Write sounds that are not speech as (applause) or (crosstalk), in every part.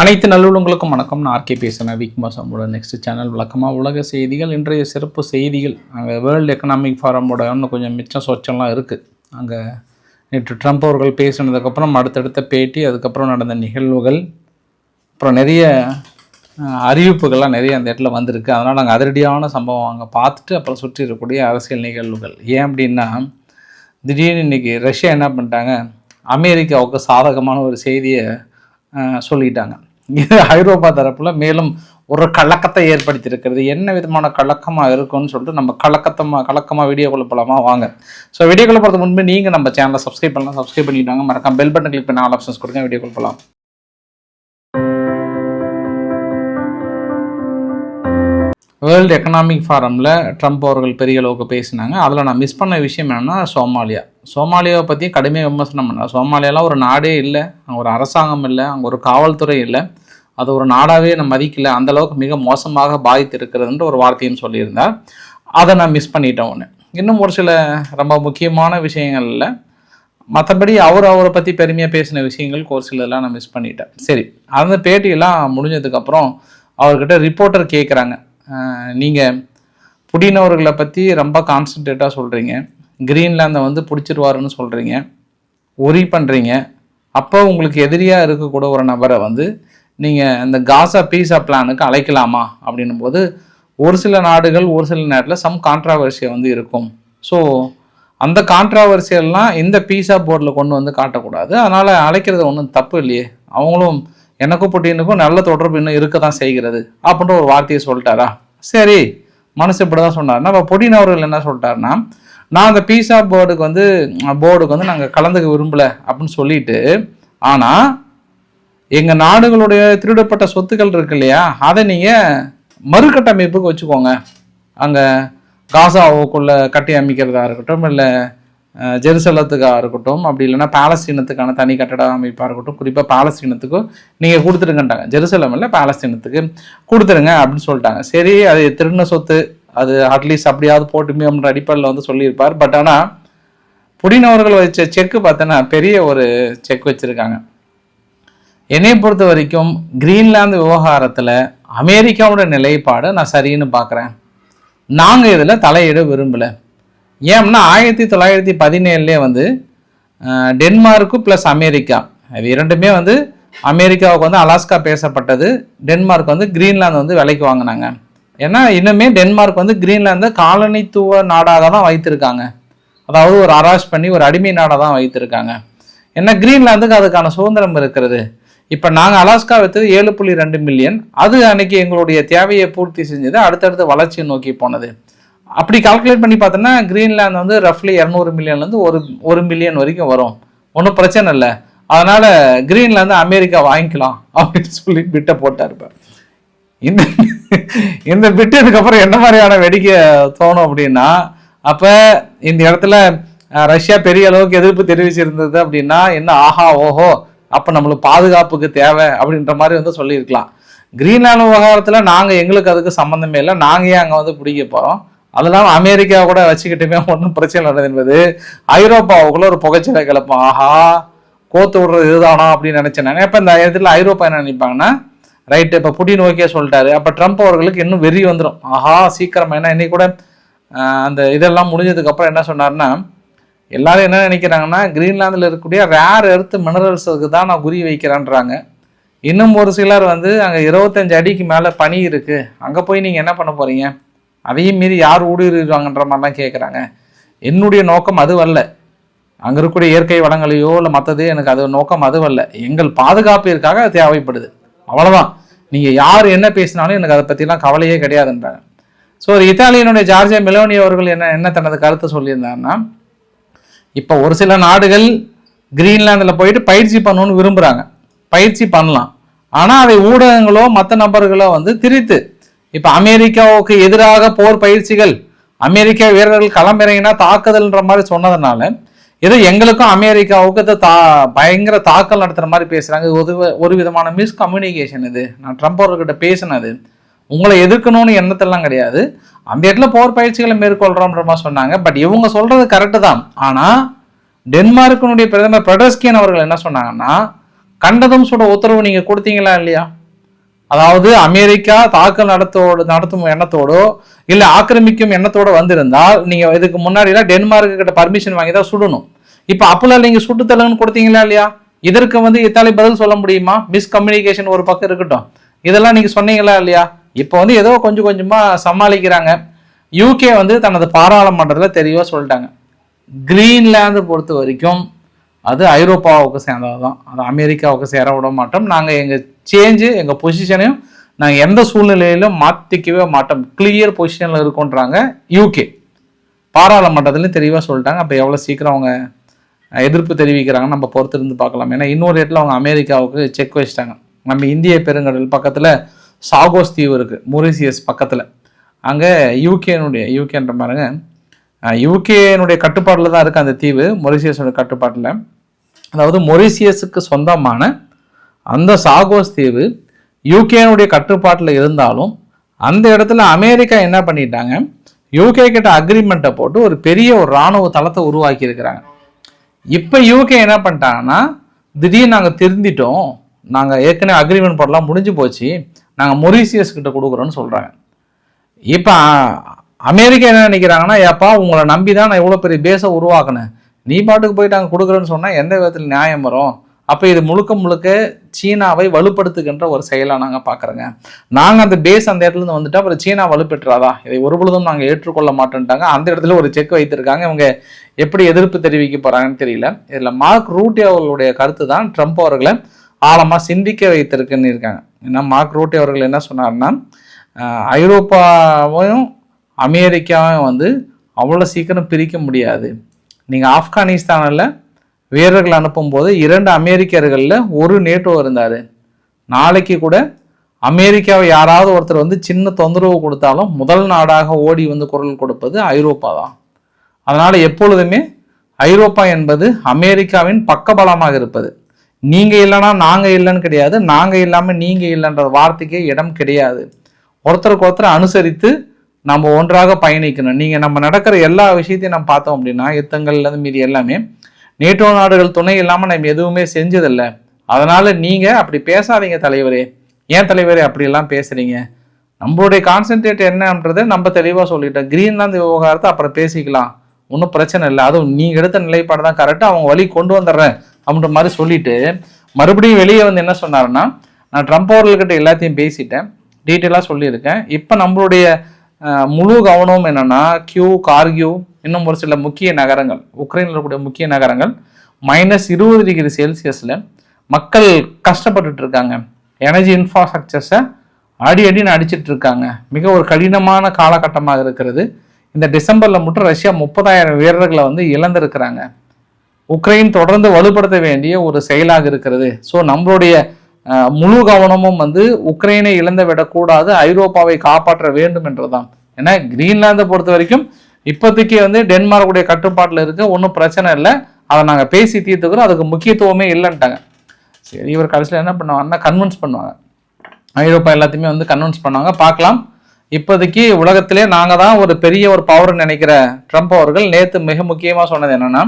அனைத்து நல்லுள்ளங்களுக்கும் வணக்கம். நான் ஆர்கே பேசுகிறேன் விக்மாஸ் நம்மளோட நெக்ஸ்ட் சேனல் வழக்கமாக உலக செய்திகள் இன்றைய சிறப்பு செய்திகள். அங்கே வேர்ல்டு எக்கனாமிக் ஃபாரமோட இன்னும் கொஞ்சம் மிச்சம் சொச்சம்லாம் இருக்குது அங்கே நேற்று ட்ரம்ப் அவர்கள் பேசினதுக்கப்புறம் அடுத்தடுத்த பேட்டி அதுக்கப்புறம் நடந்த நிகழ்வுகள் அப்புறம் நிறைய அறிவிப்புகள்லாம் நிறைய அந்த இடத்துல வந்திருக்கு. அதனால் நாங்கள் அதிரடியான சம்பவம் அங்கே பார்த்துட்டு அப்புறம் சுற்றி இருக்கக்கூடிய அரசியல் நிகழ்வுகள். ஏன் அப்படின்னா திடீர்னு இன்னைக்கு ரஷ்யா என்ன பண்ணிட்டாங்க? அமெரிக்காவுக்கு சாதகமான ஒரு செய்தியை சொல்லிட்டாங்க. இது ஐரோப்பா தரப்புல மேலும் ஒரு கலக்கத்தை ஏற்படுத்தியிருக்கிறது. என்ன விதமான கலக்கமாக இருக்கும்னு சொல்லிட்டு நம்ம கலக்கத்தமாக கலக்கமாக வீடியோ போலாமா? வாங்க. ஸோ வீடியோ போகிறதுக்கு முன்பு நீங்கள் நம்ம சேனலை சப்ஸ்கிரைப் பண்ணலாம். சப்ஸ்கிரைப் பண்ணிட்டாங்க மறக்காம பெல் பட்டன் கிளிக் பண்ண ஆல் ஆப்ஷன்ஸ் கொடுங்க. வீடியோ போகலாம் வேர்ல்டு எக்கனாமிக் ஃபாரமில் ட்ரம்ப் அவர்கள் பெரிய அளவுக்கு பேசினாங்க. அதில் நான் மிஸ் பண்ண விஷயம் என்னென்னா சோமாலியா. சோமாலியாவை பற்றி கடுமையாக விமர்சனம் பண்ணேன் சோமாலியாலாம் ஒரு நாடே இல்லை. அங்கே ஒரு அரசாங்கம் இல்லை. அங்கே ஒரு காவல்துறை இல்லை. அது ஒரு நாடாகவே நம்ம மதிக்கல. அந்த அளவுக்கு மிக மோசமாக பாதித்து இருக்கிறதுன்ற ஒரு வார்த்தையும் சொல்லியிருந்தார். அதை நான் மிஸ் பண்ணிட்டேன் ஒன்று இன்னும் ஒரு சில ரொம்ப முக்கியமான விஷயங்கள்ல மற்றபடி அவர் அவரை பற்றி பெருமையாக பேசின விஷயங்களுக்கு ஒரு சிலதெல்லாம் நான் மிஸ் பண்ணிட்டேன். சரி அந்த பேட்டியெல்லாம் முடிஞ்சதுக்கப்புறம் அவர்கிட்ட ரிப்போர்ட்டர் கேட்குறாங்க நீங்கள் புடினவர்களை பற்றி ரொம்ப கான்சன்ட்ரேட்டாக சொல்கிறீங்க கிரீன்லாந்தை வந்து பிடிச்சிருவாருன்னு சொல்கிறீங்க ஒரி பண்ணுறீங்க அப்போ உங்களுக்கு எதிரியாக இருக்கக்கூட ஒரு நபரை வந்து நீங்கள் இந்த காசா பீஸா பிளானுக்கு அழைக்கலாமா? அப்படின்னும் போது ஒரு சில நாடுகள் ஒரு சில நேரத்தில் சம் கான்ட்ராவர்சியை வந்து இருக்கும். ஸோ அந்த கான்ட்ராவர்சியெல்லாம் இந்த பீஸா போர்டில் கொண்டு வந்து காட்டக்கூடாது. அதனால் அழைக்கிறது ஒன்றும் தப்பு இல்லையே. அவங்களும் எனக்கும் புட்டினுக்கும் நல்ல தொடர்பு இன்னும் இருக்க தான் செய்கிறது அப்படின்ற ஒரு வார்த்தையை சொல்லிட்டாரா? சரி மனசு இப்படி தான் சொன்னார்னா அப்போ புடின் அவர்கள் என்ன சொல்லிட்டாருன்னா நான் அந்த பீஸா போர்டுக்கு வந்து போர்டுக்கு வந்து நாங்கள் கலந்துக்க விரும்பல அப்படின்னு சொல்லிட்டு ஆனால் எங்கள் நாடுகளுடைய திருடப்பட்ட சொத்துக்கள் இருக்கு இல்லையா அதை நீங்கள் மறுகட்டமைப்புக்கு வச்சுக்கோங்க. அங்கே காசாவுக்குள்ளே கட்டி அமைக்கிறதா இருக்கட்டும் இல்லை ஜெருசலத்துக்காக இருக்கட்டும் அப்படி இல்லைன்னா பாலஸ்தீனத்துக்கான தனி கட்டட அமைப்பாக இருக்கட்டும் குறிப்பாக பாலஸ்தீனத்துக்கும் நீங்கள் கொடுத்துருங்கன்ட்டாங்க. ஜெருசலம் இல்லை பாலஸ்தீனத்துக்கு கொடுத்துருங்க அப்படின்னு சொல்லிட்டாங்க. சரி அது திருண்ண சொத்து அது அட்லீஸ்ட் அப்படியாவது போட்டுமே அப்படின்ற அடிப்படையில் வந்து சொல்லியிருப்பார். பட் ஆனால் புடின் அவர்கள் வச்ச செக்கு பார்த்தோன்னா பெரிய ஒரு செக் வச்சுருக்காங்க. என்னை பொறுத்த வரைக்கும் கிரீன்லாந்து விவகாரத்தில் அமெரிக்காவோட நிலைப்பாடு நான் சரின்னு பார்க்குறேன். நாங்கள் இதில் தலையிட விரும்பலை. ஏம்னா ஆயிரத்தி தொள்ளாயிரத்தி பதினேழுலேயே வந்து டென்மார்க்கு ப்ளஸ் அமெரிக்கா. இது இரண்டுமே வந்து அமெரிக்காவுக்கு வந்து அலாஸ்கா பேசப்பட்டது. டென்மார்க் வந்து கிரீன்லாந்து வந்து விலைக்கு வாங்கினாங்க. ஏன்னா இன்னுமே டென்மார்க் வந்து கிரீன்லாந்தை காலனித்துவ நாடாக தான் வைத்திருக்காங்க. அதாவது ஒரு அராஷ் பண்ணி ஒரு அடிமை நாடாக தான் வைத்திருக்காங்க. ஏன்னா கிரீன்லாந்துக்கு அதுக்கான சுதந்திரம் இருக்கிறது. இப்போ நாங்கள் அலாஸ்கா வைத்தது ஏழு புள்ளி ரெண்டு மில்லியன் அது அன்னைக்கு எங்களுடைய தேவையை பூர்த்தி செஞ்சது அடுத்தடுத்து வளர்ச்சியை நோக்கி போனது. அப்படி கால்குலேட் பண்ணி பார்த்தோன்னா கிரீன்லாந்து வந்து ரஃப்லி இரநூறு மில்லியன்லேருந்து ஒரு ஒரு மில்லியன் வரைக்கும் வரும். ஒன்றும் பிரச்சனை இல்லை. அதனால் கிரீன்லாந்து அமெரிக்கா வாங்கிக்கலாம் அப்படின்னு சொல்லி பிட்டை போட்டார் இப்போ இந்த இந்த பிட்டு இதுக்கப்புறம் என்ன மாதிரியான வெடிக்கை தோணும் அப்படின்னா அப்போ இந்த இடத்துல ரஷ்யா பெரிய அளவுக்கு எதிர்ப்பு தெரிவிச்சிருந்தது அப்படின்னா என்ன ஆஹா ஓஹோ அப்போ நம்மளுக்கு பாதுகாப்புக்கு தேவை அப்படின்ற மாதிரி வந்து சொல்லியிருக்கலாம். கிரீன்லாந்து விவகாரத்தில் நாங்கள் எங்களுக்கு அதுக்கு சம்மந்தமே இல்லை. நாங்கள் ஏன் அங்கே வந்து பிடிக்க போகிறோம் அது அமெரிக்கா கூட வச்சுக்கிட்டுமே ஒன்றும் பிரச்சனை இல்லை என்பது ஐரோப்பாவுக்குள்ள ஒரு புகைச்சலை கிளப்பும். ஆஹா கோத்து விடுறது இதுதானா அப்படின்னு நினைச்சேன் இப்போ இந்த இடத்துல ஐரோப்பா என்ன நினைப்பாங்கன்னா ரைட்டு இப்போ புடி ஓகே சொல்லிட்டாரு. அப்போ ட்ரம்ப் அவர்களுக்கு இன்னும் வெறி வந்துடும் ஆஹா சீக்கிரமாக ஏன்னா இன்னைக்கு கூட அந்த இதெல்லாம் முடிஞ்சதுக்கப்புறம் என்ன சொன்னார்னா எல்லாரும் என்ன நினைக்கிறாங்கன்னா கிரீன்லாந்தில் இருக்கக்கூடிய ரேர் எர்த்து மினரல்ஸுக்கு தான் நான் குறி வைக்கிறேன்றாங்க. இன்னும் ஒரு சிலர் வந்து அங்கே இருபத்தஞ்சு அடிக்கு மேலே பனி இருக்குது அங்கே போய் நீங்கள் என்ன பண்ண போகிறீங்க அதையும் மீறி யார் ஊடுருவாங்கன்ற மாதிரிலாம் கேட்குறாங்க என்னுடைய நோக்கம் அதுவல்ல. அங்கே இருக்கக்கூடிய இயற்கை வளங்களையோ இல்லை மற்றது எனக்கு அது நோக்கம் அதுவல்ல. எங்கள் பாதுகாப்பிற்காக அது தேவைப்படுது. அவ்வளோதான் நீங்கள் யார் என்ன பேசினாலும் எனக்கு அதை பற்றிலாம் கவலையே கிடையாதுன்றாங்க. ஸோ ஒரு இத்தாலியனுடைய ஜார்ஜியா மெலோனி அவர்கள் என்ன என்ன தனது கருத்தை சொல்லியிருந்தாருன்னா இப்போ ஒரு சில நாடுகள் கிரீன்லாந்தில் போயிட்டு பயிற்சி பண்ணணும்னு விரும்புகிறாங்க பயிற்சி பண்ணலாம். ஆனால் அதை ஊடகங்களோ மற்ற நபர்களோ வந்து திரித்து இப்போ அமெரிக்காவுக்கு எதிராக போர் பயிற்சிகள் அமெரிக்க வீரர்கள் களமிறங்கினா தாக்குதல்ன்ற மாதிரி சொன்னதுனால ஏதோ எங்களுக்கும் அமெரிக்காவுக்கு இது தா பயங்கர தாக்கல் நடத்துகிற மாதிரி பேசுகிறாங்க இது ஒரு ஒரு விதமான மிஸ்கம்யூனிகேஷன் இது. நான் ட்ரம்ப் அவர்கிட்ட பேசினது. உங்களை எதிர்க்கணும்னு எண்ணத்தெல்லாம் கிடையாது. அந்த இடத்துல போர் பயிற்சிகளை மேற்கொள்கிறோம்ன்ற மாதிரி சொன்னாங்க. பட் இவங்க சொல்கிறது கரெக்டு தான். ஆனால் டென்மார்க்கினுடைய பிரதமர் பெடஸ்கியன் அவர்கள் என்ன சொன்னாங்கன்னா கண்டதும் சுட உத்தரவு நீங்கள் கொடுத்தீங்களா இல்லையா? அதாவது அமெரிக்கா தாக்கல் நடத்தோடு நடத்தும் எண்ணத்தோடோ இல்ல ஆக்கிரமிக்கும் எண்ணத்தோட வந்திருந்தால் நீங்க இதுக்கு முன்னாடி எல்லாம் டென்மார்க்கு கிட்ட பர்மிஷன் வாங்கி தான் சுடணும். இப்ப அப்போல்லாம் நீங்க சுட்டு தள்ளுன்னு கொடுத்தீங்களா இல்லையா? இதற்கு வந்து இத்தாலி பதில் சொல்ல முடியுமா? மிஸ்கம்யூனிகேஷன் ஒரு பக்கம் இருக்கட்டும். இதெல்லாம் நீங்க சொன்னீங்களா இல்லையா? இப்போ வந்து ஏதோ கொஞ்சம் கொஞ்சமா சமாளிக்கிறாங்க. யூகே வந்து தனது பாராளுமன்றத்தில் தெளிவாக சொல்லிட்டாங்க. கிரீன்லாந்து பொறுத்த வரைக்கும் அது ஐரோப்பாவுக்கு சேர்ந்தது தான் அது அமெரிக்காவுக்கு சேர விட மாட்டோம். நாங்கள் எங்கள் சேஞ்சு எங்கள் பொசிஷனையும் நாங்கள் எந்த சூழ்நிலையிலும் மாற்றிக்கவே மாட்டோம். கிளியர் பொசிஷனில் இருக்கோன்றாங்க யூகே பாராளுமன்றத்துலையும் தெளிவாக சொல்லிட்டாங்க. அப்போ எவ்வளோ சீக்கிரம் அவங்க எதிர்ப்பு தெரிவிக்கிறாங்கன்னு நம்ம பொறுத்திருந்து பார்க்கலாம். ஏன்னா இன்னொரு இடத்துல அவங்க அமெரிக்காவுக்கு செக் வச்சிட்டாங்க. நம்ம இந்திய பெருங்கடல் பக்கத்தில் சாகோஸ் தீவு இருக்குது மொரிசியஸ் பக்கத்தில். அங்கே யூகேனுடைய யூகேன்ற பாருங்க. யூகேனுடைய கட்டுப்பாட்டில் தான் இருக்குது அந்த தீவு. மொரிசியஸோட கட்டுப்பாட்டில். அதாவது மொரிசியஸுக்கு சொந்தமான அந்த சாகோஸ் தீவு யூகேனுடைய கட்டுப்பாட்டில் இருந்தாலும் அந்த இடத்துல அமெரிக்கா என்ன பண்ணிட்டாங்க? யூகே கிட்ட அக்ரிமெண்ட்டை போட்டு ஒரு பெரிய ஒரு இராணுவ தளத்தை உருவாக்கியிருக்கிறாங்க இப்போ யூகே என்ன பண்ணிட்டாங்கன்னா திடீர்னு நாங்கள் திருந்திட்டோம் நாங்கள் ஏற்கனவே அக்ரிமெண்ட் போடலாம் முடிஞ்சு போச்சு நாங்கள் மொரிசியஸ் கிட்ட கொடுக்குறோன்னு சொல்கிறாங்க இப்போ அமெரிக்கா என்ன நினைக்கிறாங்கன்னா ஏப்பா உங்களை நம்பி தான் நான் இவ்வளோ பெரிய பேஸை உருவாக்கினேன். நீ பாட்டுக்கு போயிட்டு அங்கே கொடுக்குறேன்னு சொன்னால் எந்த விதத்தில் நியாயம் வரும்? அப்போ இது முழுக்க முழுக்க சீனாவை வலுப்படுத்துகின்ற ஒரு செயலாக நாங்கள் பார்க்குறோங்க நாங்கள் அந்த பேஸ் அந்த இடத்துல வந்துட்டு அப்புறம் சீனா வலுப்பெற்றாதா? இதை ஒரு பொழுதும் நாங்கள் ஏற்றுக்கொள்ள மாட்டேன்ட்டாங்க. அந்த இடத்துல ஒரு செக் வைத்திருக்காங்க. இவங்க எப்படி எதிர்ப்பு தெரிவிக்க போகிறாங்கன்னு தெரியல. இதில் மார்க் ரூட்டி அவர்களுடைய கருத்து தான் ட்ரம்ப் அவர்களை ஆழமாக சிந்திக்க வைத்திருக்குன்னு இருக்காங்க. ஏன்னா மார்க் ரூட்டி அவர்கள் என்ன சொன்னார்னா ஐரோப்பாவையும் அமெரிக்காவையும் வந்து அவ்வளோ சீக்கிரம் பிரிக்க முடியாது. நீங்கள் ஆப்கானிஸ்தானில் வீரர்கள் அனுப்பும்போது இரண்டு அமெரிக்கர்களில் ஒரு நேட்டோ இருந்தார். நாளைக்கு கூட அமெரிக்காவை யாராவது ஒருத்தர் வந்து சின்ன தொந்தரவு கொடுத்தாலும் முதல் நாடாக ஓடி வந்து குரல் கொடுப்பது ஐரோப்பா தான். அதனால் எப்பொழுதுமே ஐரோப்பா என்பது அமெரிக்காவின் பக்கபலமாக இருப்பது. நீங்கள் இல்லைன்னா நாங்கள் இல்லைன்னு கிடையாது. நாங்கள் இல்லாமல் நீங்கள் இல்லைன்ற வார்த்தைக்கே இடம் கிடையாது. ஒருத்தருக்கு ஒருத்தர் அனுசரித்து நம்ம ஒன்றாக பயணிக்கணும். நீங்கள் நம்ம நடக்கிற எல்லா விஷயத்தையும் நம்ம பார்த்தோம் அப்படின்னா யுத்தங்கள்லேருந்து மீதி எல்லாமே நேட்டோ நாடுகள் துணை இல்லாமல் நம்ம எதுவுமே செஞ்சதில்லை. அதனால் நீங்கள் அப்படி பேசாதீங்க தலைவரே. ஏன் தலைவரே அப்படியெல்லாம் பேசுகிறீங்க நம்மளுடைய கான்சென்ட்ரேட் என்னன்றதை நம்ம தெளிவாக சொல்லிட்டோம் கிரீன்லாந்து விவகாரத்தை அப்புறம் பேசிக்கலாம். ஒன்றும் பிரச்சனை இல்லை. அதுவும் நீங்கள் எடுத்த நிலைப்பாடு தான் கரெக்டாக அவங்க வழி கொண்டு வந்துடுறேன் அப்படின்ற மாதிரி சொல்லிட்டு மறுபடியும் வெளியே வந்து என்ன சொன்னாருன்னா நான் ட்ரம்ப் அவர்கள்கிட்ட எல்லாத்தையும் பேசிட்டேன். டீட்டெயிலாக சொல்லியிருக்கேன். இப்போ நம்மளுடைய முழு கவனம் என்னன்னா கியூ கார்கியூ இன்னும் ஒரு சில முக்கிய நகரங்கள் உக்ரைனில் இருக்கக்கூடிய முக்கிய நகரங்கள் மைனஸ் இருபது டிகிரி செல்சியஸில் மக்கள் கஷ்டப்பட்டுட்டு இருக்காங்க. எனர்ஜி இன்ஃப்ராஸ்ட்ரக்சர்ஸை அடி அடின்னு அடிச்சிட்டு இருக்காங்க. மிக ஒரு கடினமான காலகட்டமாக இருக்கிறது. இந்த டிசம்பரில் மட்டும் ரஷ்யா முப்பதாயிரம் வீரர்களை வந்து இழந்திருக்கிறாங்க. உக்ரைன் தொடர்ந்து வலுப்படுத்த வேண்டிய ஒரு செயலாக இருக்கிறது. ஸோ நம்மளுடைய முழு கவனமும் வந்து உக்ரைனை இழந்து விடக்கூடாது ஐரோப்பாவை காப்பாற்ற வேண்டும் என்றுதான். ஏன்னா கிரீன்லாந்தை பொறுத்த வரைக்கும் இப்போதைக்கு வந்து டென்மார்க்குடைய கட்டுப்பாட்டில் இருக்குது ஒன்றும் பிரச்சனை இல்லை. அதை நாங்கள் பேசி தீர்த்துக்கிறோம் அதுக்கு முக்கியத்துவமே இல்லைன்ட்டாங்க. சரி இவர் கடைசியில் என்ன பண்ணுவாங்கன்னா கன்வின்ஸ் பண்ணுவாங்க. ஐரோப்பா எல்லாத்தையுமே வந்து கன்வின்ஸ் பண்ணுவாங்க. பார்க்கலாம். இப்போதைக்கு உலகத்திலே நாங்கள் தான் ஒரு பெரிய ஒரு பவர் நினைக்கிற ட்ரம்ப் அவர்கள் நேற்று மிக முக்கியமாக சொன்னது என்னென்னா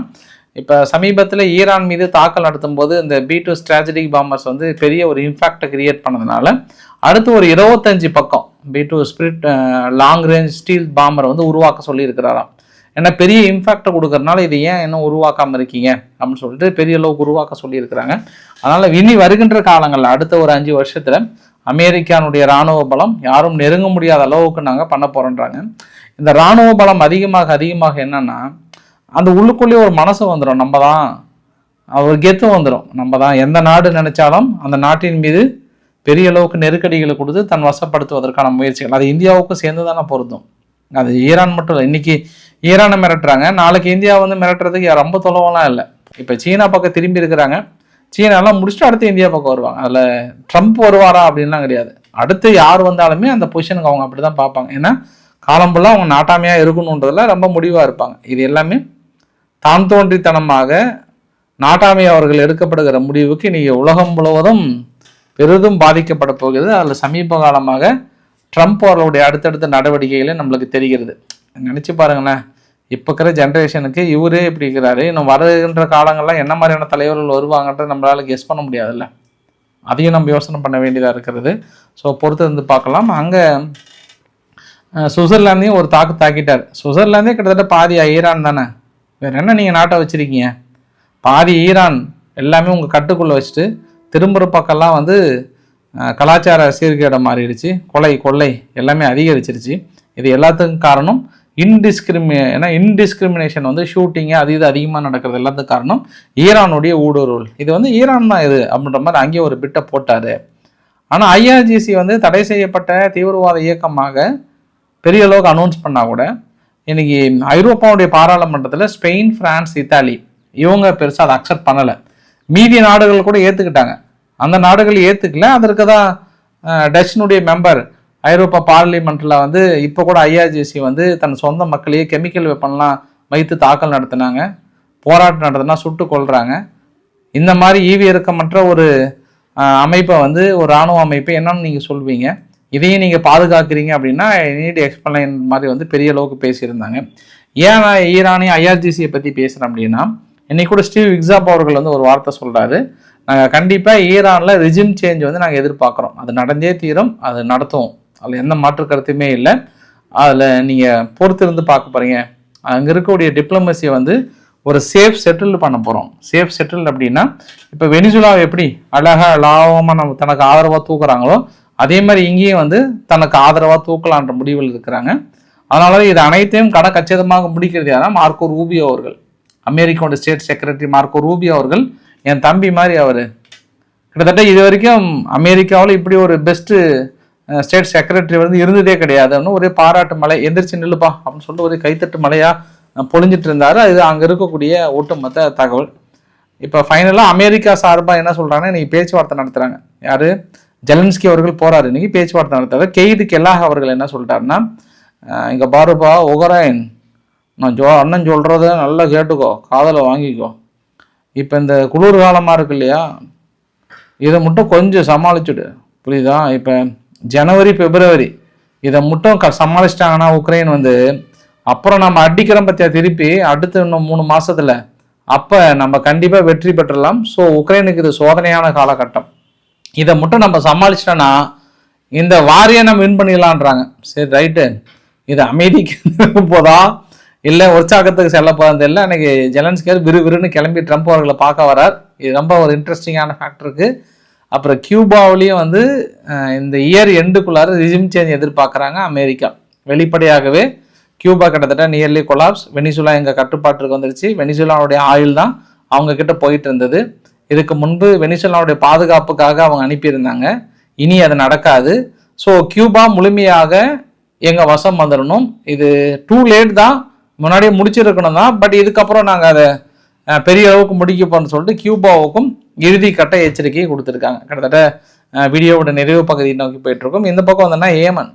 இப்போ சமீபத்தில் ஈரான் மீது தாக்கல் நடத்தும் போது இந்த பி டூ ஸ்ட்ராட்டஜிக் பாம்பர்ஸ் வந்து பெரிய ஒரு இம்பாக்டை கிரியேட் பண்ணதுனால அடுத்து ஒரு இருபத்தஞ்சு பக்கம் B two Spirit long range steel பாம்பரை வந்து உருவாக்க சொல்லியிருக்கிறாராம். ஏன்னா பெரிய இம்பாக்டை கொடுக்கறனால இது ஏன் இன்னும் உருவாக்காமல் இருக்கீங்க? அப்படின்னு சொல்லிட்டு பெரிய அளவுக்கு உருவாக்க சொல்லியிருக்கிறாங்க. அதனால் இனி வருகின்ற காலங்களில் அடுத்த ஒரு அஞ்சு வருஷத்தில் அமெரிக்கானுடைய இராணுவ பலம் யாரும் நெருங்க முடியாத அளவுக்கு நாங்கள் பண்ண போகிறோன்றாங்க இந்த இராணுவ பலம் அதிகமாக அதிகமாக என்னன்னா அந்த உள்ளுக்குள்ளேயே ஒரு மனசு வந்துடும் நம்ம தான் ஒரு கெத்து வந்துடும் நம்ம தான் எந்த நாடு நினைச்சாலும் அந்த நாட்டின் மீது பெரிய அளவுக்கு நெருக்கடிகளை கொடுத்து தன் வசப்படுத்துவதற்கான முயற்சிகள். அது இந்தியாவுக்கும் சேர்ந்து தானே பொருந்தும். அது ஈரான் மட்டும் இல்லை இன்னைக்கு ஈரானை மிரட்டுறாங்க. நாளைக்கு இந்தியா வந்து மிரட்டுறதுக்கு ரொம்ப தொலைவெல்லாம் இல்லை. இப்போ சீனா பக்கம் திரும்பி இருக்கிறாங்க. சீனாலாம் முடிச்சுட்டு அடுத்து இந்தியா பக்கம் வருவாங்க. அதில் ட்ரம்ப் வருவாரா அப்படின்லாம் கிடையாது. அடுத்து யார் வந்தாலுமே அந்த பொசிஷனுக்கு அவங்க அப்படி தான் பார்ப்பாங்க. ஏன்னா காலம் ஃபுல்லாக அவங்க நாட்டாமையாக இருக்கணுன்றதுல ரொம்ப முடிவாக இருப்பாங்க. இது எல்லாமே தான் தோன்றித்தனமாக நாட்டாமை அவர்கள் எடுக்கப்படுகிற முடிவுக்கு இன்றைக்கி உலகம் முழுவதும் பெரிதும் பாதிக்கப்பட போகிறது. அதில் சமீப காலமாக ட்ரம்ப் அவர்களுடைய அடுத்தடுத்த நடவடிக்கைகளே நம்மளுக்கு தெரிகிறது. நினச்சி பாருங்களேன். இப்போ இருக்கிற ஜென்ரேஷனுக்கு இவரே இப்படி இருக்கிறாரு. இன்னும் வருகின்ற காலங்களில் என்ன மாதிரியான தலைவர்கள் வருவாங்கன்ற நம்மளால் கெஸ் பண்ண முடியாதுல்ல. அதையும் நம்ம யோசனை பண்ண வேண்டியதாக இருக்கிறது. ஸோ பொறுத்து இருந்து பார்க்கலாம். அங்கே சுவிட்சர்லாந்தையும் ஒரு தாக்கு தாக்கிட்டார். சுவிட்சர்லாந்தே கிட்டத்தட்ட பாதி ஈரான் தானே? வேறு என்ன நீங்கள் நாட்டை வச்சுருக்கீங்க? பாதி ஈரான் எல்லாமே உங்கள் கட்டுக்குள்ளே வச்சுட்டு திரும்புகிற பக்கம்லாம் வந்து கலாச்சார சீர்கேடம் மாறிடுச்சு. கொலை கொள்ளை எல்லாமே அதிகரிச்சிருச்சு. இது எல்லாத்துக்கும் காரணம் இன்டிஸ்கிரிமி ஏன்னா இன்டிஸ்கிரிமினேஷன் வந்து ஷூட்டிங்கு அது இது அதிகமாக நடக்கிறது எல்லாத்துக்கும் காரணம் ஈரானுடைய ஊடுருவல். இது வந்து ஈரான் தான் இது அப்படின்ற மாதிரி அங்கேயே ஒரு பிட்டை போட்டார். ஆனால் ஐஆர்ஜிசி வந்து தடை செய்யப்பட்ட தீவிரவாத இயக்கமாக பெரிய அளவுக்கு அனௌன்ஸ் பண்ணால் கூட இன்னைக்கு ஐரோப்பாவுடைய பாராளுமன்றத்தில் ஸ்பெயின் பிரான்ஸ் இத்தாலி இவங்க பெருசாக அதை அக்செப்ட் பண்ணலை. மீதி நாடுகள் கூட ஏற்றுக்கிட்டாங்க அந்த நாடுகள் ஏற்றுக்கல அதற்கு தான் அஹ், டச்சினுடைய மெம்பர் ஐரோப்பா பார்லிமெண்ட்டில் வந்து இப்போ கூட ஐஆர்ஜிசி வந்து தன் சொந்த மக்களையே கெமிக்கல் வெப்பன்லாம் வைத்து தாக்கல் நடத்தினாங்க. போராட்டம் நடத்தினா சுட்டு கொள்கிறாங்க இந்த மாதிரி ஈவி இறக்கமற்ற ஒரு அமைப்பை வந்து ஒரு இராணுவ அமைப்பை என்னன்னு நீங்கள் சொல்வீங்க. இதையும் நீங்கள் பாதுகாக்கிறீங்க அப்படின்னா நீட் எக்ஸ்பிளைன் மாதிரி வந்து பெரிய அளவுக்கு பேசியிருந்தாங்க. ஏன் நான் ஈரானையும் ஐஆர்ஜிசியை பற்றி பேசுகிறேன் அப்படின்னா இன்னைக்கு கூட ஸ்டீவ் விக்ஸாப் அவர்கள் வந்து ஒரு வார்த்தை சொல்கிறாரு நாங்கள் கண்டிப்பாக ஈரானில் ரிஜிம் சேஞ்ச் வந்து நாங்கள் எதிர்பார்க்குறோம். அது நடந்தே தீரும் அது நடத்தும் அதில் எந்த மாற்று கருத்துமே இல்லை. அதில் நீங்கள் பொறுத்திருந்து பார்க்க போகிறீங்க அங்கே இருக்கக்கூடிய டிப்ளமசியை வந்து ஒரு சேஃப் செட்டில் பண்ண போகிறோம் சேஃப் செட்டில் அப்படின்னா இப்போ வெனிசுலாவை எப்படி அழகாக லாபமாக நம்ம தனக்கு ஆதரவாக தூக்குறாங்களோ அதே மாதிரி இங்கேயும் வந்து தனக்கு ஆதரவாக தூக்கலான்ற முடிவில் இருக்கிறாங்க. அதனால இது அனைத்தையும் கட கச்சிதமாக முடிக்கிறது யாரா மார்க்கோ ரூபியோ அவர்கள். அமெரிக்காவோட ஸ்டேட் செக்ரட்டரி மார்க்கோ ரூபியோ அவர்கள். என் தம்பி மாதிரி அவர். கிட்டத்தட்ட இது வரைக்கும் அமெரிக்காவில் இப்படி ஒரு பெஸ்ட்டு ஸ்டேட் செக்ரட்டரி வந்து இருந்ததே கிடையாதுன்னு ஒரே பாராட்டு மலை எந்திரிச்சு நில்லுப்பா அப்படின்னு சொல்லிட்டு ஒரே கைத்தட்டு மலையாக பொழிஞ்சிட்டு இருந்தார். அது அங்கே இருக்கக்கூடிய ஒட்டுமொத்த தகவல். இப்போ ஃபைனலாக அமெரிக்கா சார்பாக என்ன சொல்கிறாங்கன்னா நீங்கள் பேச்சுவார்த்தை நடத்துகிறாங்க யார்? ஜெலன்ஸ்கி அவர்கள் போறாரு. இன்னைக்கு பேச்சுவார்த்தை நடத்தாரு கெய்து கெல்லாக அவர்கள் என்ன சொல்லிட்டாருன்னா இங்கே இங்க பாருப்பா ஒகரைன். நான் ஜோ அண்ணன் சொல்றத நல்லா கேட்டுக்கோ. காதலை வாங்கிக்கோ. இப்போ இந்த குளிர் காலமா இருக்கு இல்லையா? இதை மட்டும் கொஞ்சம் சமாளிச்சுடு. புரியுதா? இப்போ ஜனவரி பிப்ரவரி இதை மட்டும் க சமாளிச்சிட்டாங்கன்னா உக்ரைன் வந்து அப்புறம் நம்ம அடிக்கிறோம் பத்தியா திருப்பி அடுத்து இன்னும் மூணு மாசத்துல. அப்ப நம்ம கண்டிப்பா வெற்றி பெற்றலாம் ஸோ உக்ரைனுக்கு இது சோதனையான காலகட்டம். இதை மட்டும் நம்ம சமாளிச்சிட்டோன்னா இந்த வாரியை நம்ம வின் பண்ணிடலான்றாங்க சரி ரைட்டு இது அமைதிக்கு (laughs) போதா? இல்லை உற்சாகத்துக்கு செல்ல போகிறது இல்லை அன்னைக்கு ஜெலன்ஸ்கேர் விறு விறுன்னு கிளம்பி ட்ரம்ப் அவர்களை பார்க்க வரார். இது ரொம்ப ஒரு இன்ட்ரெஸ்டிங்கான ஃபேக்ட்ருக்கு அப்புறம் கியூபாவிலையும் வந்து இந்த இயர் எண்டுக்குள்ளார ரிஜிம் சேஞ்ச் எதிர்பார்க்குறாங்க அமெரிக்கா. வெளிப்படையாகவே கியூபா கிட்டத்தட்ட நியர்லி கொலாப்ஸ் வெனிசுலா எங்கள் கட்டுப்பாட்டுக்கு வந்துருச்சு. வெனிசுலாவுடைய ஆயில் தான் அவங்க கிட்ட போயிட்டு இருந்தது. இதுக்கு முன்பு வெனிசுலாவுடைய பாதுகாப்புக்காக அவங்க அனுப்பியிருந்தாங்க. இனி அது நடக்காது. ஸோ கியூபா முழுமையாக எங்கள் வசம் வந்துடணும். இது டூ லேட் தான். முன்னாடியே முடிச்சிருக்கணும் தான். பட் இதுக்கப்புறம் நாங்கள் அதை பெரிய அளவுக்கு முடிக்கப்போன்னு சொல்லிட்டு கியூபாவுக்கும் இறுதி கட்ட எச்சரிக்கையை கொடுத்துருக்காங்க. கிட்டத்தட்ட வீடியோவோட நிறைவு பகுதியை நோக்கி போயிட்டுருக்கோம். இந்த பக்கம் வந்தோம்னா ஏமன்.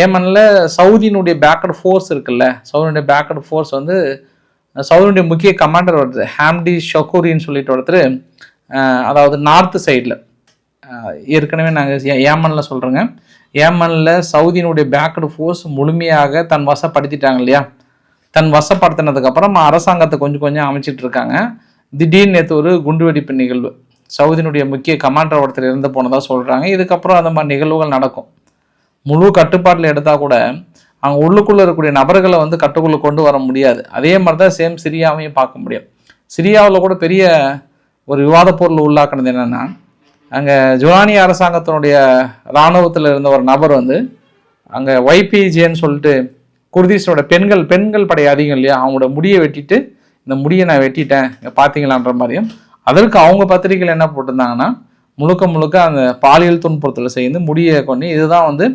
ஏமனில் சவுதியினுடைய பேக்கட் ஃபோர்ஸ் இருக்குல்ல. சவுதியினுடைய பேக்கட் ஃபோர்ஸ் வந்து சவுதியுடைய முக்கிய கமாண்டர் ஒருத்தர் ஹாம்டி ஷக்கூரின்னு சொல்லிட்டு ஒருத்தர் அதாவது நார்த்து சைடில் ஏற்கனவே நாங்கள் ஏமனில் சொல்கிறோங்க ஏமனில் சவுதியினுடைய பேக்கடு ஃபோர்ஸ் முழுமையாக தன் வசப்படுத்திட்டாங்க இல்லையா? தன் வசப்படுத்தினதுக்கப்புறம் அரசாங்கத்தை கொஞ்சம் கொஞ்சம் அமைச்சிட்டு இருக்காங்க. திடீர்னு நேற்று ஒரு குண்டுவெடிப்பு நிகழ்வு. சவுதியினுடைய முக்கிய கமாண்டர் ஒருத்தர் இறந்து போனதாக சொல்கிறாங்க இதுக்கப்புறம் அந்த மாதிரி நிகழ்வுகள் நடக்கும். முழு கட்டுப்பாட்டில் எடுத்தால் கூட அவங்க உள்ளுக்குள்ளே இருக்கக்கூடிய நபர்களை வந்து கட்டுக்குள்ளே கொண்டு வர முடியாது. அதே மாதிரி தான் சேம் சிரியாவையும் பார்க்க முடியும். சிரியாவில் கூட பெரிய ஒரு விவாத பொருள் உள்ளாக்குனது என்னென்னா அங்கே ஜுவானி அரசாங்கத்தினுடைய இராணுவத்தில் இருந்த ஒரு நபர் வந்து அங்கே ஒய்பிஜேன்னு சொல்லிட்டு குர்திஸோட பெண்கள் பெண்கள் படை அதிகம் இல்லையா? அவங்களோட முடியை வெட்டிட்டு இந்த முடியை நான் வெட்டிட்டேன் இங்க பார்த்தீங்களான்ற மாதிரியும் அதற்கு அவங்க பத்திரிகையில் என்ன போட்டிருந்தாங்கன்னா முழுக்க முழுக்க அந்த பாலியல் துன்புறுத்தலை செய்து முடியை கொண்டு இதுதான் வந்து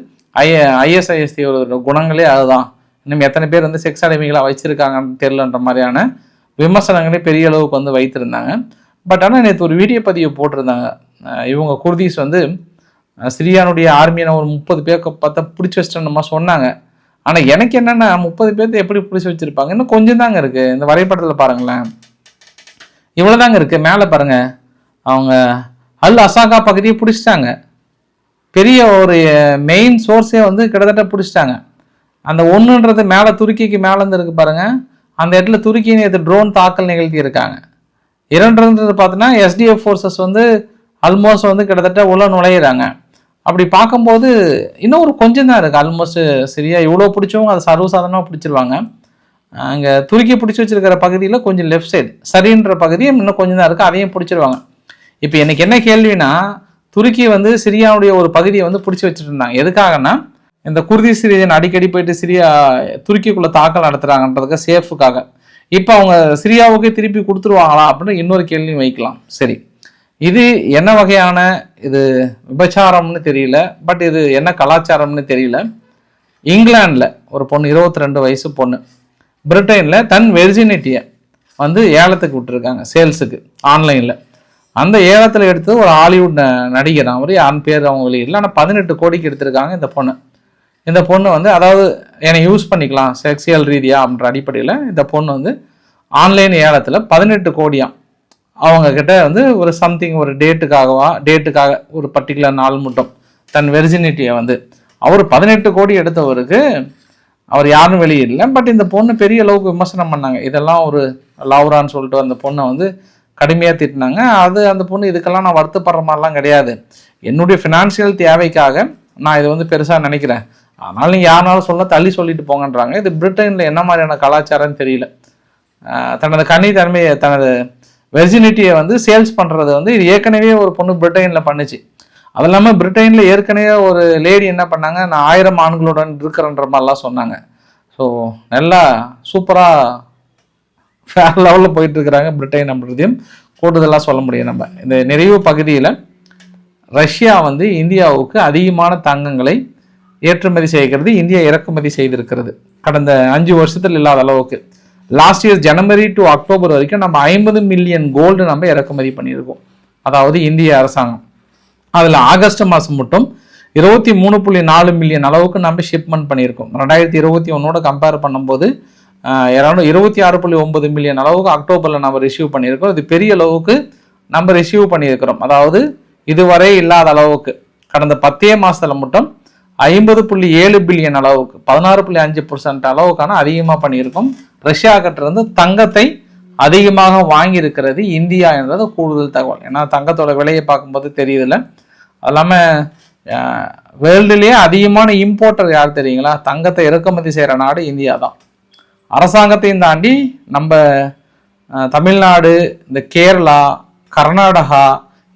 ஐ ஐஎஸ்ஐஎஸ் தீவிரவாத குணங்களே அதுதான். இன்னும் எத்தனை பேர் வந்து செக்ஸ் அடிமைகளாக வச்சிருக்காங்கன்னு தெரிலன்ற மாதிரியான விமர்சனங்களே பெரிய அளவுக்கு வந்து வைத்திருந்தாங்க. பட் ஆனால் நேற்று ஒரு வீடியோ பதிவு போட்டிருந்தாங்க. இவங்க குர்தீஸ் வந்து சிரியானுடைய ஆர்மியை ஒரு முப்பது பேருக்கு பார்த்தா பிடிச்சி வச்சிட்டோம்மா சொன்னாங்க. ஆனால் எனக்கு என்னென்னா முப்பது பேர்த்த எப்படி பிடிச்சி வச்சுருப்பாங்க? இன்னும் கொஞ்சம் தாங்க இருக்குது இந்த வரைபடத்தில் பாருங்களேன். இவ்வளோதாங்க இருக்குது மேலே பாருங்கள் அவங்க அல் அசாகா பகுதியை பிடிச்சிட்டாங்க. பெரிய ஒரு மெயின் சோர்ஸே வந்து கிட்டத்தட்ட பிடிச்சிட்டாங்க. அந்த ஒன்றுன்றது மேலே துருக்கிக்கு மேலேருந்து இருக்கு பாருங்க. அந்த இடத்துல துருக்கி நேற்று ட்ரோன் தாக்கல் நிகழ்த்தி இருக்காங்க இரண்டுன்றது பார்த்தீங்கன்னா எஸ்டிஎஃப் ஃபோர்ஸஸ் வந்து ஆல்மோஸ்ட் வந்து கிட்டத்தட்ட உள்ள நுழையிறாங்க. அப்படி பார்க்கும்போது இன்னும் ஒரு கொஞ்சம் தான் இருக்குது ஆல்மோஸ்ட் சரியாக இவ்வளோ பிடிச்சவங்க அதை சர்வசாதாரணமாக பிடிச்சிருவாங்க. அங்கே துருக்கி பிடிச்சி வச்சிருக்கிற பகுதியில் கொஞ்சம் லெஃப்ட் சைடு சரின்ற பகுதியும் இன்னும் கொஞ்சம் தான் இருக்குது அதையும் பிடிச்சிருவாங்க. இப்போ எனக்கு என்ன கேள்வினா துருக்கி வந்து சிரியாவுடைய ஒரு பகுதியை வந்து பிடிச்சி வச்சுட்டு இருந்தாங்க எதுக்காகன்னா இந்த குர்தி சிரியன் அடிக்கடி போயிட்டு சிரியா துருக்கிக்குள்ள தாக்கல் நடத்துறாங்கன்றதுக்கு சேஃபுக்காக. இப்போ அவங்க சிரியாவுக்கே திருப்பி கொடுத்துருவாங்களா அப்படின்னு இன்னொரு கேள்வியும் வைக்கலாம். சரி. இது என்ன வகையான இது விபச்சாரம்னு தெரியல. பட் இது என்ன கலாச்சாரம்னு தெரியல. இங்கிலாண்டில் ஒரு பொண்ணு இருபத்தி ரெண்டு வயசு பொண்ணு. பிரிட்டனில் தன் வெர்ஜினிட்டியை வந்து ஏலத்துக்கு விட்டுருக்காங்க சேல்ஸுக்கு ஆன்லைனில். அந்த ஏலத்தில் எடுத்தது ஒரு ஹாலிவுட் நடிகர். அவர் யார் பேர் அவங்க வெளியிடல ஆனால் பதினெட்டு கோடிக்கு எடுத்திருக்காங்க இந்த பொண்ணு. இந்த பொண்ணு வந்து அதாவது என்னை யூஸ் பண்ணிக்கலாம் செக்ஸுவல் ரீதியா அப்படின்ற அடிப்படையில் இந்த பொண்ணு வந்து ஆன்லைன் ஏலத்தில் பதினெட்டு கோடியாம் அவங்கக்கிட்ட வந்து ஒரு சம்திங் ஒரு டேட்டுக்காகவா டேட்டுக்காக ஒரு பர்டிகுலர் நாள் மட்டும். தன் வெர்ஜினிட்டியை வந்து. அவர் பதினெட்டு கோடி எடுத்தவருக்கு அவர் யாரும் வெளியிடல பட் இந்த பொண்ணு பெரிய அளவுக்கு விமர்சனம் பண்ணாங்க. இதெல்லாம் ஒரு லவ்ரான்னு சொல்லிட்டு அந்த பொண்ணை வந்து கடுமையாக திட்டினாங்க. அது அந்த பொண்ணு இதுக்கெல்லாம் நான் வருத்தப்படுற மாதிரிலாம் கிடையாது. என்னுடைய ஃபினான்ஷியல் தேவைக்காக நான் இதை வந்து பெருசாக நினைக்கிறேன். அதனால் நீங்கள் யாருனாலும் சொல்ல தள்ளி சொல்லிட்டு போங்கன்றாங்க. இது பிரிட்டனில் என்ன மாதிரியான கலாச்சாரம்னு தெரியல. தனது கன்னி தன்மையை தனது வெர்ஜினிட்டியை வந்து சேல்ஸ் பண்ணுறது வந்து இது ஏற்கனவே ஒரு பொண்ணு பிரிட்டனில் பண்ணுச்சு. அது இல்லாமல் பிரிட்டனில் ஏற்கனவே ஒரு லேடி என்ன பண்ணாங்க? நான் ஆயிரம் ஆண்களுடன் இருக்கிறன்ற மாதிரிலாம் சொன்னாங்க. ஸோ நல்லா சூப்பராக வேற லெவலில் போயிட்டு இருக்கிறாங்க பிரிட்டன் அப்படின்றதையும் கூடுதலாக சொல்ல முடியும் நம்ம. இந்த நிறைவு பகுதியில் ரஷ்யா வந்து இந்தியாவுக்கு அதிகமான தங்கங்களை ஏற்றுமதி செய்கிறது இந்தியா இறக்குமதி செய்திருக்கிறது. கடந்த அஞ்சு வருஷத்தில் இல்லாத அளவுக்கு. Last year January to October வரைக்கும் நம்ம ஐம்பது மில்லியன் கோல்டு நம்ம இறக்குமதி பண்ணியிருக்கோம். அதாவது இந்திய அரசாங்கம். அதில் ஆகஸ்ட் மாதம் மட்டும் இருபத்தி மூணு புள்ளி நாலு மில்லியன் அளவுக்கு நம்ம ஷிப்மெண்ட் பண்ணியிருக்கோம். ரெண்டாயிரத்தி இருபத்தி ஒன்னோட கம்பேர் பண்ணும்போது இரநூ இருபத்தி ஆறு புள்ளி ஒன்பது மில்லியன் அளவுக்கு அக்டோபரில் நம்ம ரிசீவ் பண்ணியிருக்கோம் இது பெரிய அளவுக்கு நம்ம ரிசீவ் பண்ணியிருக்கிறோம். அதாவது இதுவரை இல்லாத அளவுக்கு. கடந்த பத்தே மாதத்தில் மட்டும் ஐம்பது புள்ளி ஏழு பில்லியன் அளவுக்கு பதினாறு புள்ளி அஞ்சு பர்சன்ட் அளவுக்கான அதிகமாக பண்ணியிருக்கோம். ரஷ்யா கிட்டேருந்து தங்கத்தை அதிகமாக வாங்கியிருக்கிறது இந்தியா என்றது கூடுதல் தகவல். ஏன்னா தங்கத்தோட விலையை பார்க்கும்போது தெரியுதுல்ல. அது இல்லாமல் வேர்ல்டுலேயே அதிகமான இம்போர்ட்டர் யார் தெரியுங்களா? தங்கத்தை இறக்குமதி செய்கிற நாடு இந்தியா தான் அரசாங்கத்தையும் தாண்டி நம்ம தமிழ்நாடு இந்த கேரளா கர்நாடகா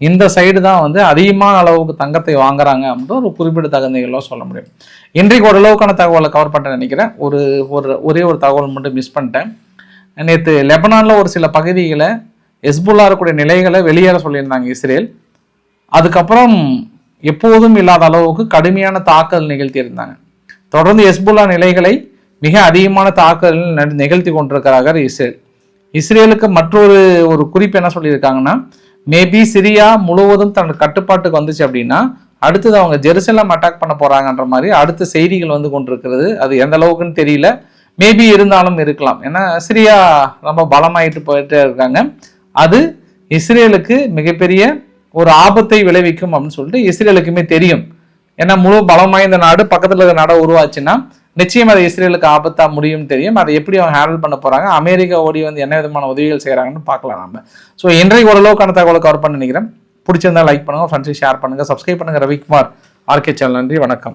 இந்த சைடு தான் வந்து அதிகமான அளவுக்கு தங்கத்தை வாங்குறாங்க அப்படின்னு ஒரு குறிப்பிடத்தக்க நிகழ்வாக சொல்ல முடியும். இன்றைக்கு ஓரளவுக்கான தகவலை கவர் பண்ண நினைக்கிறேன். ஒரு ஒரு ஒரே ஒரு தகவல் மட்டும் மிஸ் பண்ணிட்டேன். நேற்று லெபனானில் ஒரு சில பகுதிகளை எஸ்புல்லா இருக்கக்கூடிய நிலைகளை வெளியேற சொல்லியிருந்தாங்க இஸ்ரேல். அதுக்கப்புறம் எப்போதும் இல்லாத அளவுக்கு கடுமையான தாக்கல் நிகழ்த்தியிருந்தாங்க. தொடர்ந்து எஸ்புல்லா நிலைகளை மிக அதிகமான தாக்குதல் நிகழ்த்தி கொண்டிருக்கிறார்கள் இஸ்ரேல். இஸ்ரேலுக்கு மற்றொரு ஒரு குறிப்பு என்ன சொல்லியிருக்காங்கன்னா மேபி சிரியா முழுவதும் தன் கட்டுப்பாட்டுக்கு வந்துச்சு அப்படின்னா அடுத்தது அவங்க ஜெருசலம் அட்டாக் பண்ண போறாங்கன்ற மாதிரி அடுத்த செய்திகள் வந்து கொண்டிருக்கிறது. அது எந்த அளவுக்குன்னு தெரியல. மேபி இருந்தாலும் இருக்கலாம். ஏன்னா சிரியா ரொம்ப பலமாயிட்டு போயிட்டே இருக்காங்க. அது இஸ்ரேலுக்கு மிகப்பெரிய ஒரு ஆபத்தை விளைவிக்கும் அப்படின்னு சொல்லிட்டு இஸ்ரேலுக்குமே தெரியும். ஏன்னா முழு பலமாய் இந்த நாடு பக்கத்தில் இருக்கிற நாடை உருவாச்சுன்னா நிச்சயம் அது இஸ்ரேலுக்கு ஆபத்தா முடியும் தெரியும். அதை எப்படி அவங்க ஹேண்டில் பண்ண போறாங்க? அமெரிக்கா ஓடி வந்து என்ன விதமான உதவிகள் செய்கிறாங்கன்னு பார்க்கலாம் நம்ம ஸோ இன்றைக்கு ஓரளவுக்கான தகவலை கவர் பண்ண நினைக்கிறேன். பிடிச்சிருந்தா லைக் பண்ணுங்க ஃப்ரெண்ட்ஸுக்கு ஷேர் பண்ணுங்க. சப்ஸ்கிரைப் பண்ணுங்க. ரவிக்குமார் ஆர்கே சேனல் நன்றி வணக்கம்.